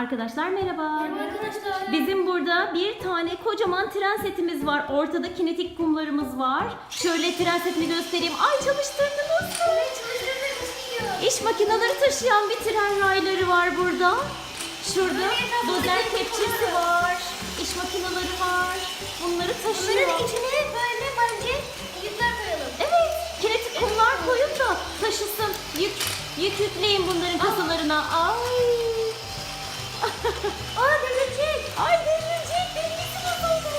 Arkadaşlar merhaba. Merhaba arkadaşlar. Bizim burada bir tane kocaman tren setimiz var. Ortada kinetik kumlarımız var. Şöyle tren setini göstereyim. Ay çalıştırdınız mı? İş makineleri taşıyan bir tren rayları var burada. Şurada dozer kepçesi var. İş makineleri var. Bunları taşıyor. Bunların içine böyle bence yükler koyalım. Evet, kinetik kumlar koyun da taşısın. Yük, yük yükleyin bunların kasalarına. Ay. Aa devrilecek. Ay devrilecek, dengesi bozuldu.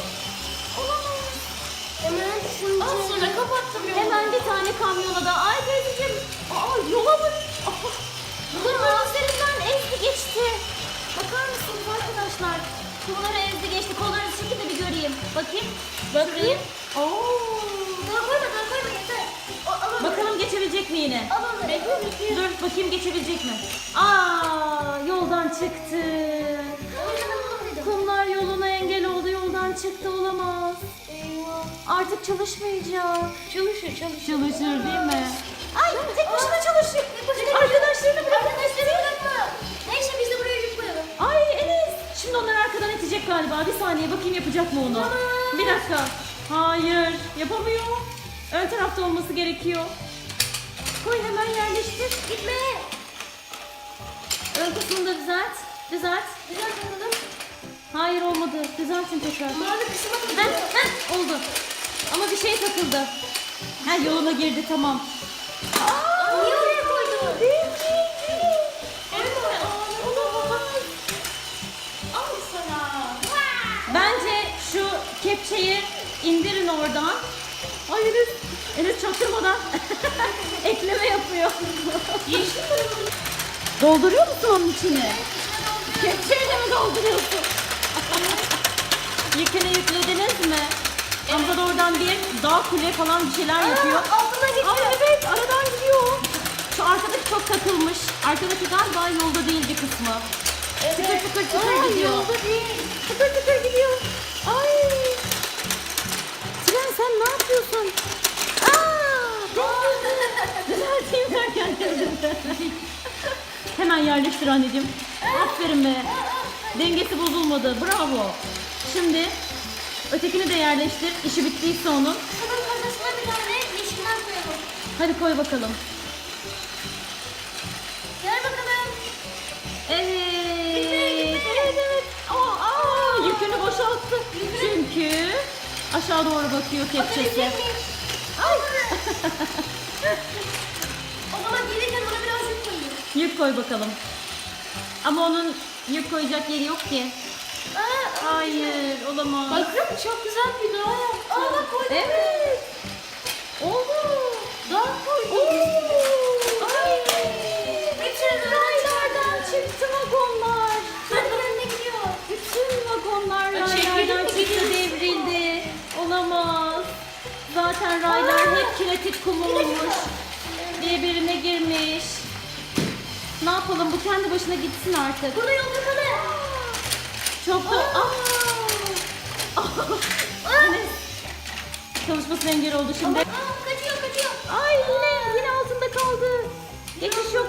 Olamaz. Hemen şimdi. Al sonra kapattım Hemen bir tane kamyona da. Ay teyzeciğim. Aa yola bak. Aa, Kumların üzerinden ezdi geçti. Bakar mısınız arkadaşlar? Kumları ezdi geçti. Kollarınızı çekin de bir göreyim. Bakayım. Bakayım. Oo. Geçebilecek mi yine? Dur bakayım geçebilecek mi? Aa yoldan çıktı. Kumlar yoluna engel oldu. Yoldan çıktı olamaz. Eyvah. Artık çalışmayacak. Çalışır çalışır. Çalışır değil mi? Ay tek başına çalışıyor. Başına Arkadaşlarını bırak. Arkadaşları bırakma. Neyse biz de buraya yük koyalım. Ay Enes. Şimdi onlar arkadan itecek galiba. Bir saniye bakayım yapacak mı onu? Tamam. Bir dakika. Hayır yapamıyor. Ön tarafta olması gerekiyor. Koy hemen yerleştir. Gitme. Ön kısmını da düzelt. Düzelt. Güzel bakalım. Hayır olmadı. Düzeltin tekrar. Mavi kısma Heh, heh, oldu. Ama bir şey takıldı. Ha yoluna girdi tamam. Niye oraya koydun? Al sana. Bence şu kepçeyi indirin oradan. Ay Enes, Enes çaktırmadan ekleme yapıyor. Dolduruyor musun onun içine? Kepçeyle mi dolduruyorsun? Yükünü yüklediniz mi? Hamza da oradan bir dağ kule falan bir şeyler yapıyor. Altına gidiyor. Aa, evet aradan gidiyor. Şu arkadaki çok takılmış. Arkadaki galiba yolda değil bir kısmı. Tıkır tıkır tıkır Aa, gidiyor. yolda değil. Tıkır tıkır gidiyor. Ay. Tren sen ne yapıyorsun? Aa, düzelteyim derken devrildi. Hemen yerleştir anneciğim. Aferin be. Dengesi bozulmadı. Bravo. Şimdi ötekini de yerleştir. İşi bittiyse onun. Bunun kasasına bir tane yeşilden koyalım. Hadi koy bakalım. Aşağı doğru bakıyor kepçesi. Ay. o zaman gelirken buna biraz yük koyayım. Yük koy bakalım. Ama onun yük koyacak yeri yok ki. Aa, Hayır, olamaz. Bakın çok güzel bir dağ yaptı. Aa bak koydum. Evet. Zaten raylar hep kinetik kum olmuş. Birbirine girmiş. Ne yapalım bu kendi başına gitsin artık. Burada yol kapalı. Çok da... Ah! Enes. Çalışmasına engel oldu şimdi. Aa kaçıyor kaçıyor. Ay yine yine altında kaldı. Geçiş yok.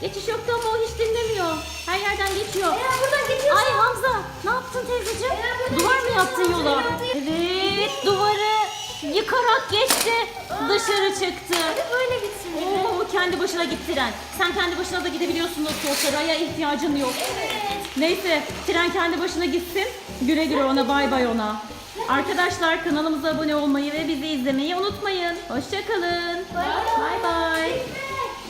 Geçiş yoktu ama o hiç dinlemiyor. Her yerden geçiyor. Eğer buradan geçiyorsa. Ay Hamza ne yaptın teyzeciğim? Duvar mı yaptın yola? Evet duvarı yıkarak geçti. Dışarı çıktı. Hadi böyle gitsin. Oo kendi başına gitti tren. Sen kendi başına da gidebiliyorsun nasıl olsa raya ihtiyacın yok. Evet. Neyse tren kendi başına gitsin. Güle güle ona bay bay ona. Arkadaşlar kanalımıza abone olmayı ve bizi izlemeyi unutmayın. Hoşçakalın. Bay bay.